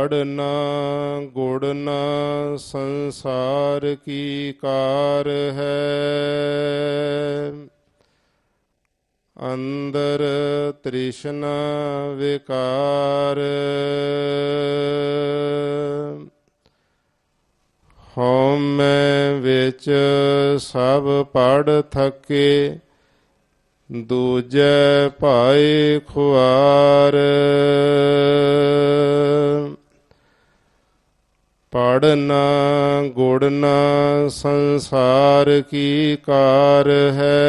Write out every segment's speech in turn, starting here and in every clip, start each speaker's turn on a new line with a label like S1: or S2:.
S1: ਪੜਨਾ ਗੁੜਨਾ ਸੰਸਾਰ ਕੀ ਕਾਰ ਹੈ? ਅੰਦਰ ਤ੍ਰਿਸ਼ਨਾ ਵਿਕਾਰ। ਹਉਮੈ ਵਿੱਚ ਸਭ ਪੜ ਥਕੇ, ਦੂਜੈ ਭਾਏ ਖੁਆਰ। ਪੜਨਾ ਗੁੜਨਾ ਸੰਸਾਰ ਕੀ ਕਾਰ ਹੈ?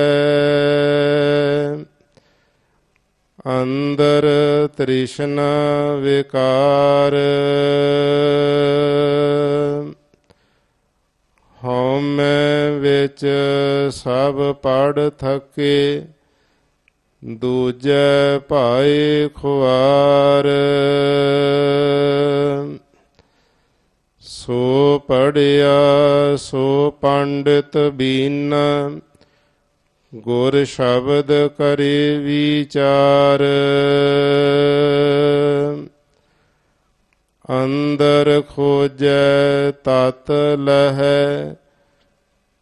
S1: ਅੰਦਰ ਤ੍ਰਿਸ਼ਨਾ ਵਿਕਾਰ। ਹਉਮੈ ਵਿੱਚ ਸਭ ਪੜ ਥਕੇ, ਦੂਜੇ ਭਾਏ ਖੁਆਰ ਸੋ ਪੜਿਆ ਸੋ ਪੰਡਿਤ ਬੀਨ, ਗੁਰ ਸ਼ਬਦ ਕਰੇ ਵਿਚਾਰ। ਅੰਦਰ ਖੋਜੈ ਤਤ ਲਹੈ,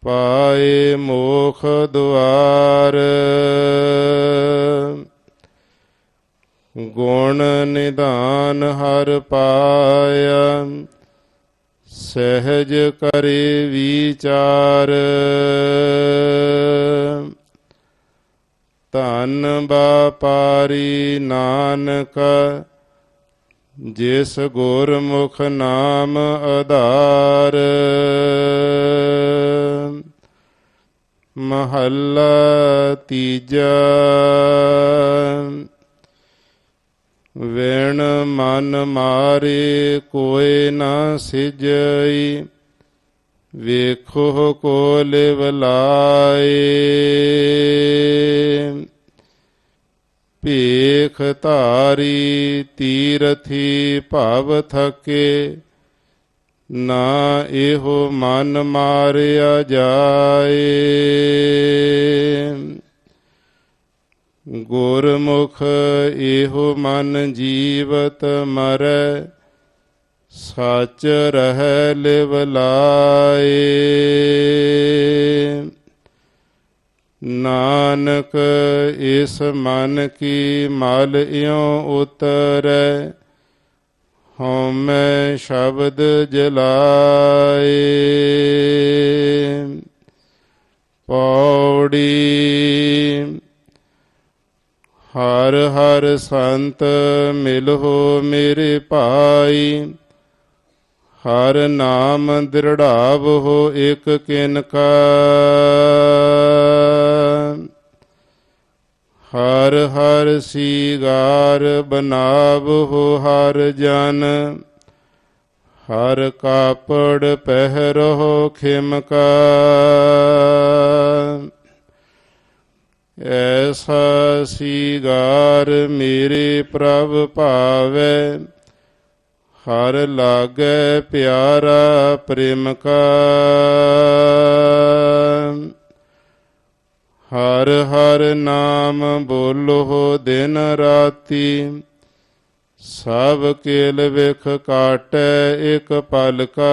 S1: ਪਾਏ ਮੋਖ ਦੁਆਰ। ਗੁਣ ਨਿਧਾਨ ਹਰ ਪਾਇਆ ਸਹਿਜ ਕਰੇ ਵਿਚਾਰ। ਧਨ ਬਾਪਾਰੀ ਨਾਨਕ ਜਿਸ ਗੁਰਮੁਖ ਨਾਮ ਆਧਾਰ। ਮਹੱਲਾ ਤੀਜਾ। ਵੇਣ ਮਨ ਮਾਰੇ ਕੋਏ ਨਾ ਸਿਜਈ, ਵੇਖੋ ਕੋ ਲਿਵ ਭੇਖ ਧਾਰੀ ਤੀਰਥੀ ਭਵ ਥਕੇ, ਨਾ ਇਹੋ ਮਨ ਮਾਰਿਆ ਜਾਏ। ਗੁਰਮੁਖ ਇਹੋ ਮਨ ਜੀਵਤ ਮਰੈ, ਸੱਚ ਰਹਿ ਲਿਵ ਲਾਏ। ਨਾਨਕ ਇਸ ਮਨ ਕੀ ਮਲ ਇਉ ਉਤਰੈ, ਹਉਮੈ ਸ਼ਬਦ ਜਲਾਏ। ਹਰ ਹਰ ਸੰਤ ਮਿਲੋ ਮੇਰੇ ਭਾਈ। ਹਰ ਨਾਮ ਦ੍ਰਿੜਾਵੋ ਇਕ ਕਿਨਕਾ ਹਰ ਹਰ ਸੀਗਾਰ ਬਨਾਵੋ ਹਰ ਜਨ। ਹਰ ਕਾਪੜ ਪਹਿਰੋ ਖਿਮਕਾ ਐਸਾ ਸੀਗਾਰ ਮੇਰੇ ਪ੍ਰਭ ਭਾਵੈ। ਹਰ ਲਾਗੈ ਪਿਆਰਾ ਪ੍ਰੇਮ ਕਾ ਹਰ ਹਰ ਨਾਮ ਬੋਲੋ ਦਿਨ ਰਾਤੀ। ਸਭ ਕੇਲ ਵਿਖ ਕਾਟੈ ਇਕ ਪਲ ਕਾ।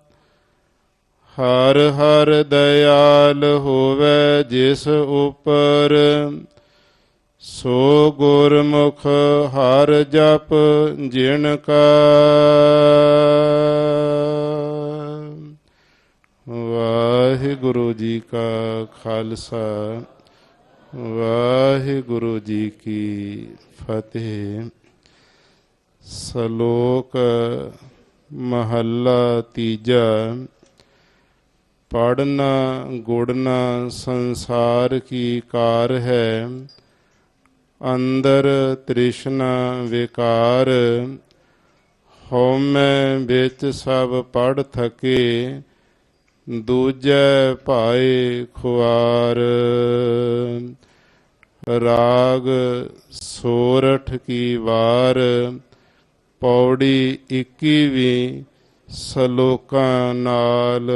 S1: ਹਰ ਹਰ ਦਇਆਲ ਹੋਵੇ ਜਿਸ ਉਪਰ ਸੋ ਗੁਰਮੁਖ ਹਰ ਜਪ ਜਿਨ ਕਾ। ਵਾਹਿਗੁਰੂ ਜੀ ਕਾ ਖਾਲਸਾ, ਵਾਹਿਗੁਰੂ ਜੀ ਕੀ ਫਤਿਹ। ਸ਼ਲੋਕ ਮਹੱਲਾ ਤੀਜਾ। ਪੜਨਾ ਗੁੜਨਾ, ਸੰਸਾਰ ਕੀ ਕਾਰ ਹੈ? ਅੰਦਰ ਤ੍ਰਿਸ਼ਨਾ ਵਿਕਾਰ, ਹਉਮੈ ਵਿੱਚ ਸਭ ਪੜ ਥਕੇ, ਦੂਜੈ ਭਾਏ ਖੁਆਰ। ਰਾਗ ਸੋਰਠ ਕੀ ਵਾਰ, ਪੌੜੀ 21ਵੀਂ ਸਲੋਕਾਂ ਨਾਲ।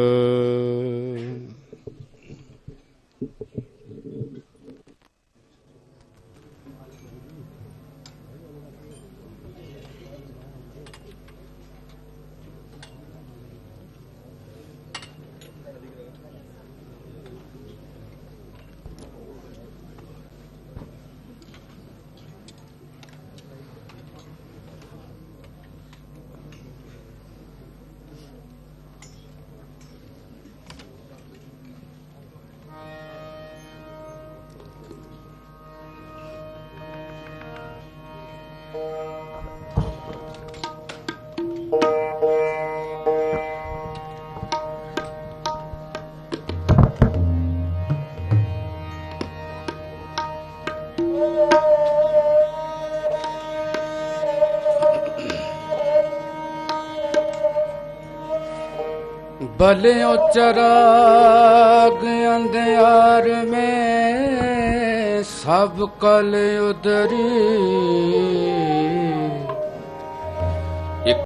S2: ਬਲਿਉ ਚਰਾਗ ਅੰਧਿਆਰ ਮੇ ਸਭ ਕਲ ਉਦਰੀ